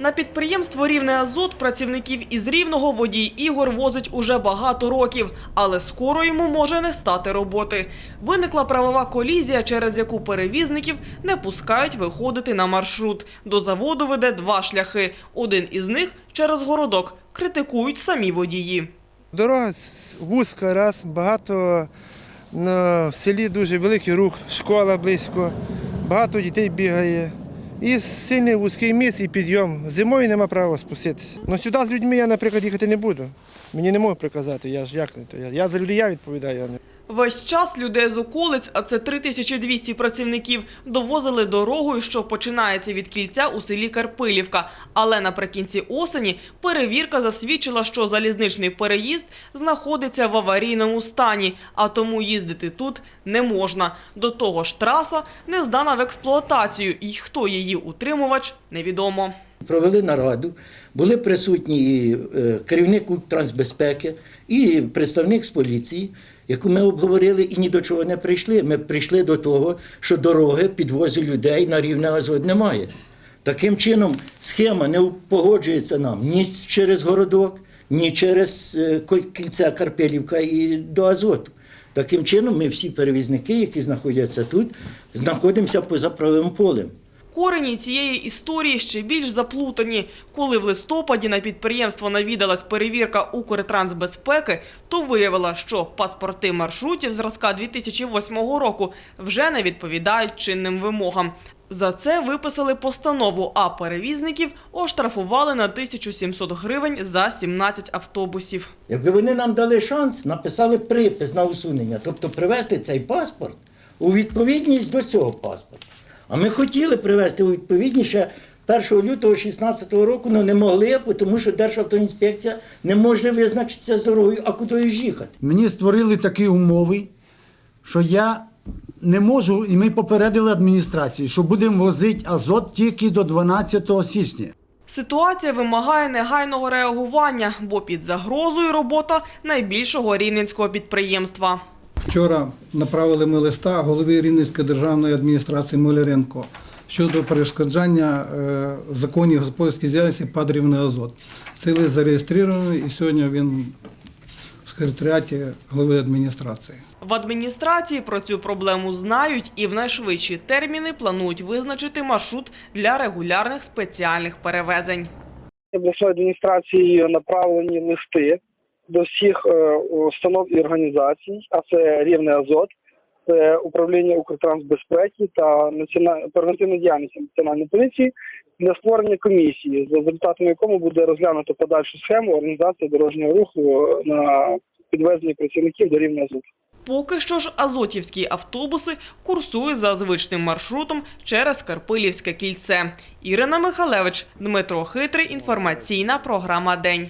На підприємство Рівне Азот працівників із Рівного водій Ігор возить уже багато років, але скоро йому може не стати роботи. Виникла правова колізія, через яку перевізників не пускають виходити на маршрут. До заводу веде два шляхи. Один із них через городок. Критикують самі водії. Дорога вузька, раз, багато на в селі дуже великий рух, школа близько, багато дітей бігає. І сильний вузький міст і підйом. Зимою нема права спуститися. Ну сюди з людьми я, наприклад, їхати не буду. Мені не можуть приказати, я ж як не то. Я, я за людей я відповідаю. Весь час людей з околиць, а це 3200 працівників, довозили дорогою, що починається від кільця у селі Карпилівка. Але наприкінці осені перевірка засвідчила, що залізничний переїзд знаходиться в аварійному стані, а тому їздити тут не можна. До того ж, траса не здана в експлуатацію, і хто її утримувач, невідомо. Провели нараду, були присутні і е, керівник Укртрансбезпеки і представник з поліції, яку ми обговорили і ні до чого не прийшли. Ми прийшли до того, що дороги підвозу людей на рівне Азот немає. Таким чином, схема не погоджується нам ні через городок, ні через е, кільця Карпелівка і до Азоту. Таким чином, ми всі перевізники, які знаходяться тут, знаходимося поза правим полем. Корені цієї історії ще більш заплутані. Коли в листопаді на підприємство навідалась перевірка Укртрансбезпеки, то виявила, що паспорти маршрутів зразка 2008 року вже не відповідають чинним вимогам. За це виписали постанову, а перевізників оштрафували на 1700 гривень за 17 автобусів. Якби вони нам дали шанс, написали припис на усунення, тобто привести цей паспорт у відповідність до цього паспорта. А ми хотіли привести у відповідність ще 1 лютого 2016 року, але не могли, тому що Державтоінспекція не може визначитися з дорогою, а куди ж їхати. Мені створили такі умови, що я не можу, і ми попередили адміністрацію, що будемо возити азот тільки до 12 січня. Ситуація вимагає негайного реагування, бо під загрозою робота найбільшого рівненського підприємства. Вчора направили ми листа голові Рівненської державної адміністрації Муляренко щодо перешкоджання е, законів господарської діяльності ПАД «Рівний Азот. Цей лист зареєстрований і сьогодні він в секретаріаті голови адміністрації. В адміністрації про цю проблему знають і в найшвидші терміни планують визначити маршрут для регулярних спеціальних перевезень. обласної адміністрації направлені листи до всіх е, установ і організацій, а це рівне Азот, це управління Укртрансбезпеки та національна діяльність національної поліції для створення комісії, за результатами якому буде розглянуто подальшу схему організації дорожнього руху на підвезення працівників до рівня Азот. Поки що ж азотівські автобуси курсують за звичним маршрутом через Карпилівське кільце. Ірина Михалевич, Дмитро Хитрий. Інформаційна програма День.